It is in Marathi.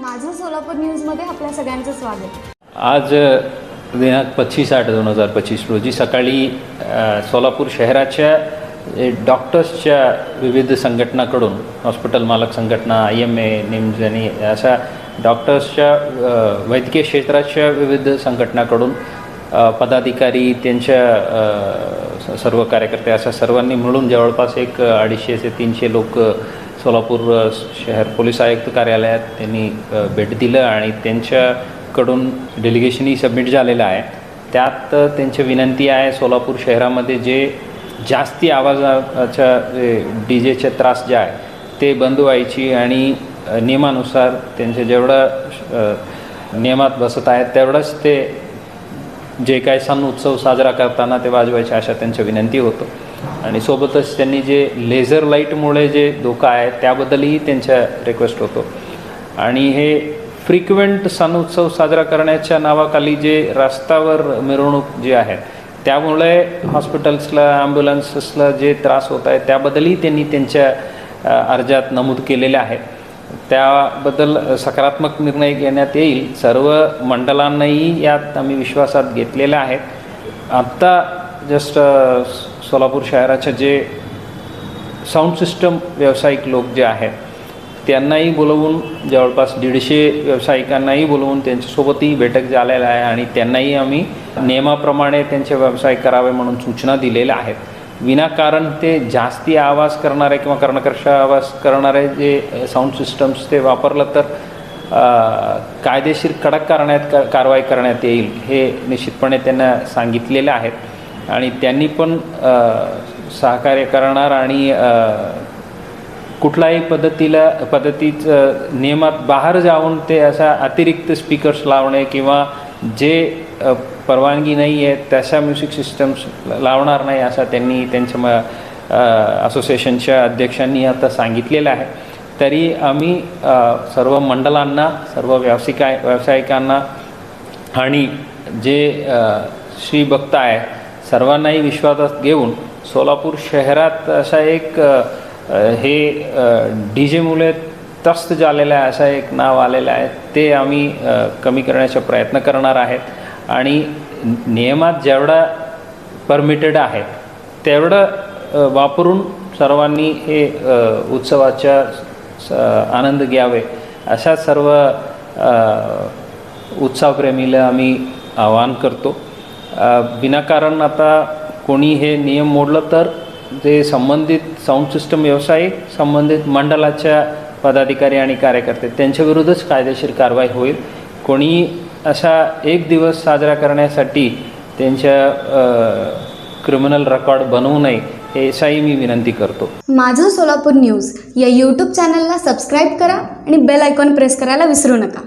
माझं सोलापूर न्यूजमध्ये आपल्या सगळ्यांचं स्वागत. आज दिनांक पच्चीस आठ दोन हजार पच्चीस रोजी सकाळी सोलापूर शहराच्या डॉक्टर्सच्या विविध संघटनाकडून हॉस्पिटल मालक संघटना आय एम ए निम्स आणि अशा डॉक्टर्सच्या वैद्यकीय क्षेत्राच्या विविध संघटनाकडून पदाधिकारी त्यांच्या सर्व कार्यकर्ते अशा सर्वांनी मिळून जवळपास एक अडीचशे ते तीनशे लोक सोलापूर शहर पोलीस आयुक्त कार्यालयात त्यांनी भेट दिलं आणि त्यांच्याकडून डेलिगेशनही सबमिट झालेलं आहे. त्यात त्यांची विनंती आहे सोलापूर शहरामध्ये जे जास्ती आवाजाच्या डी जेचे त्रास जे आहे ते बंद व्हायची आणि नियमानुसार त्यांचे जेवढं नियमात बसत आहेत तेवढंच ते जे काय सण उत्सव साजरा करताना ते वाजवायचे अशा त्यांच्या विनंती होतो. आणि सोबतच त्यांनी जे लेझर लाईटमुळे जे धोका आहे त्याबद्दलही त्यांच्या रिक्वेस्ट होतो. आणि हे फ्रिक्वेंट सण उत्सव साजरा करण्याच्या नावाखाली जे रस्त्यावर मिरवणूक जे आहेत त्यामुळे हॉस्पिटल्सला ॲम्ब्युलन्सेसला जे त्रास होत आहे त्याबद्दलही त्यांनी त्यांच्या अर्जात नमूद केलेले आहे. त्याबद्दल सकारात्मक निर्णय घेण्यात येईल. सर्व मंडळांनाही यात आम्ही विश्वासात घेतलेल्या आहेत आत्ता जस्ट सोलापूर शहराचे जे साऊंड सिस्टम व्यावसायिक लोक जे आहेत त्यांनाही बोलवून जवळपास दीडशे व्यावसायिकांनाही बोलवून त्यांच्यासोबतही बैठक झालेला आहे आणि त्यांनाही आम्ही नियमाप्रमाणे त्यांचे व्यवसाय करावे म्हणून सूचना दिलेल्या आहेत. विनाकारण ते जास्ती आवाज करणारे किंवा कर्णकर्ष आवाज करणारे जे साऊंड सिस्टम्स ते वापरलं तर कायदेशीर कडक करण्यात कारवाई करण्यात येईल हे निश्चितपणे त्यांना सांगितलेलं आहेत आणि त्यांनी पण सहकार्य करणार आणि कुठलाही कुठल्याही पद्धतीला पद्धतीचं नियमात बाहेर जाऊन ते असा अतिरिक्त स्पीकर्स लावणे किंवा जे परवानगी नाही आहे तशा म्युझिक सिस्टम्स लावणार नाही असं त्यांनी त्यांच्या म असोसिएशनच्या अध्यक्षांनी आता सांगितलेलं आहे. तरी आम्ही सर्व मंडळांना सर्व व्यावसायिका व्यावसायिकांना आणि जे श्रीभक्त श्री भक्त आहे सर्वांनाही विश्वासात घेऊन सोलापूर शहरात असा एक हे डी जेमुळे त्रस्त झालेलं आहे असं एक नाव आलेलं आहे. ते आम्ही कमी करण्याचा प्रयत्न करणार आहेत. आणि नियमात जेवढा परमिटेड आहे तेवढं वापरून सर्वांनी हे उत्सवाचा उत्सवाच्या स- आनंद घ्यावे. अशा सर्व उत्सवप्रेमीला आम्ही आवाहन करतो. विनाकारण आता कोणी हे नियम मोडलं तर जे संबंधित साऊंड सिस्टम व्यावसायिक संबंधित मंडळाच्या पदाधिकारी आणि कार्यकर्ते त्यांच्याविरुद्धच कायदेशीर कारवाई होईल. कोणी असा एक दिवस साजरा करण्यासाठी त्यांच्या क्रिमिनल रेकॉर्ड बनवू नये हे मी विनंती करतो. माझं सोलापूर न्यूज या यूट्यूब चॅनलला सबस्क्राईब करा आणि बेल आयकॉन प्रेस करायला विसरू नका.